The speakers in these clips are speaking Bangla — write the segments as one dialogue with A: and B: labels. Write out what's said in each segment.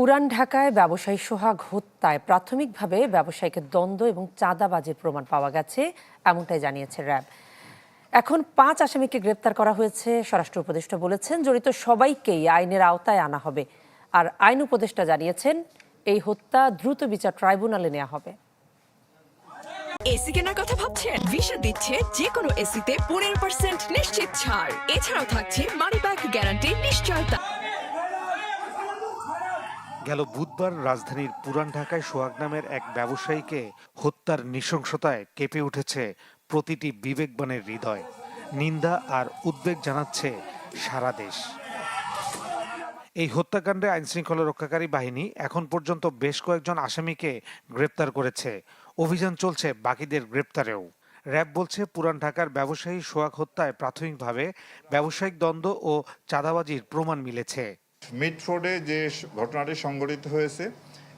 A: পুরান ঢাকায় ব্যবসায়ী সোহাগ হত্যায় প্রাথমিকভাবে ব্যবসায়ীকে দ্বন্দ্ব এবং চাঁদাবাজির প্রমাণ পাওয়া গেছে, এমনটাই জানিয়েছে র্যাব। এখন পাঁচ আসামিকে গ্রেপ্তার করা হয়েছে, স্বরাষ্ট্র উপদেষ্টা বলেছেন, জড়িত সবাইকেই আইনের আওতায় আনা হবে। আর আইন উপদেষ্টা জানিয়েছেন, এই হত্যা দ্রুত বিচার ট্রাইব্যুনালে নেওয়া হবে।
B: এসি কেনার কথা ভাবছেন? ভিসা দিচ্ছে যে কোনো এসিতে পনেরো পার্সেন্ট নিশ্চিত ছাড়। এছাড়াও থাকছে মানি ব্যাক গ্যারান্টি নিশ্চয়তা।
C: গেল বুধবার রাজধানীর পুরান ঢাকায় সোহাগ নামের এক ব্যবসায়ীকে হত্যার নৃশংসতায় কেঁপে উঠেছে প্রতিটি বিবেকবানের হৃদয়। নিন্দা আর উদ্বেগ জানাচ্ছে সারা দেশ। এই হত্যাকাণ্ডে আইনশৃঙ্খলা রক্ষাকারী বাহিনী এখন পর্যন্ত বেশ কয়েকজন আসামিকে গ্রেপ্তার করেছে। অভিযান চলছে বাকিদের গ্রেপ্তারেও। র্যাব বলছে, পুরান ঢাকার ব্যবসায়ী সোহাগ হত্যায় প্রাথমিকভাবে ব্যবসায়িক দ্বন্দ্ব ও চাঁদাবাজির প্রমাণ মিলেছে।
D: মিড রোডে যে ঘটনাটি সংঘটিত হয়েছে,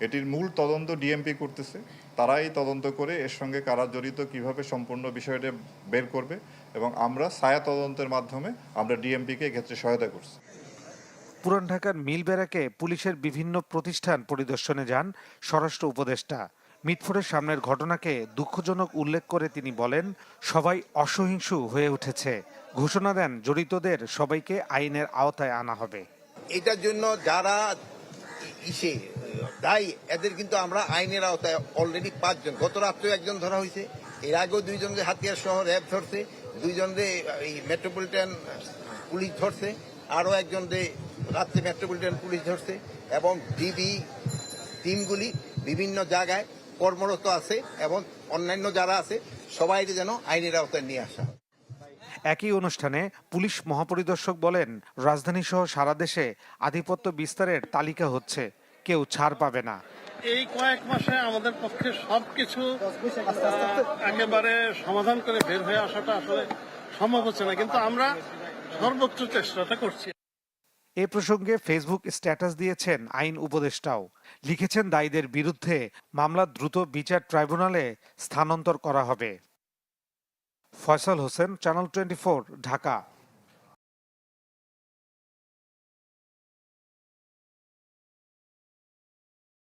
D: এটির মূল তদন্ত ডিএমপি করতেছে। তারাই তদন্ত করে এর সঙ্গে কারা জড়িত, কীভাবে সম্পূর্ণ বিষয়টা বের করবে এবং আমরা ছায়া তদন্তের মাধ্যমে আমরা ডিএমপিকে ক্ষেত্রে সহায়তা করছি।
C: পুরান ঢাকার মিল ব্যারাকে পুলিশের বিভিন্ন প্রতিষ্ঠান পরিদর্শনে যান স্বরাষ্ট্র উপদেষ্টা। মিটফোর্ডের সামনের ঘটনাকে দুঃখজনক উল্লেখ করে তিনি বলেন, সবাই অসহিংসু হয়ে উঠেছে। ঘোষণা দেন, জড়িতদের সবাইকে আইনের আওতায় আনা হবে।
E: এটার জন্য যারা ইসে দায়ী এদের কিন্তু আমরা আইনের আওতায় অলরেডি পাঁচজন। গত রাত্রেও একজন ধরা হয়েছে। এর আগেও দুইজনকে হাতিয়ার সহ র্যাব ধরছে দুইজনকে এই মেট্রোপলিটন পুলিশ ধরছে, আরও একজনকে রাত্রে মেট্রোপলিটন পুলিশ ধরছে, এবং ডিবি টিমগুলি বিভিন্ন জায়গায় কর্মরত আছে, এবং অন্যান্য যারা আছে সবাই যেন আইনের আওতায় নিয়ে আসা
C: একই অনুষ্ঠানে পুলিশ মহাপরিদর্শক বলেন রাজধানী সহ সারা দেশে আধিপত্য বিস্তারের তালিকা হচ্ছে কেউ ছাড় পাবে না।
F: এই কয়েক মাসে আমাদের পক্ষে সবকিছু একেবারে সমাধান করে বের হয়ে আসাটা আসলে সম্ভব হচ্ছে না কিন্তু আমরা সর্বোচ্চ চেষ্টাটা করছি।
C: এ প্রসঙ্গে ফেসবুক স্ট্যাটাস দিয়েছেন আইন উপদেষ্টাও। লিখেছেন দায়ীদের বিরুদ্ধে মামলা দ্রুত বিচার ট্রাইব্যুনালে স্থানান্তর করা হবে। Faisal Hossain channel twenty Dhaka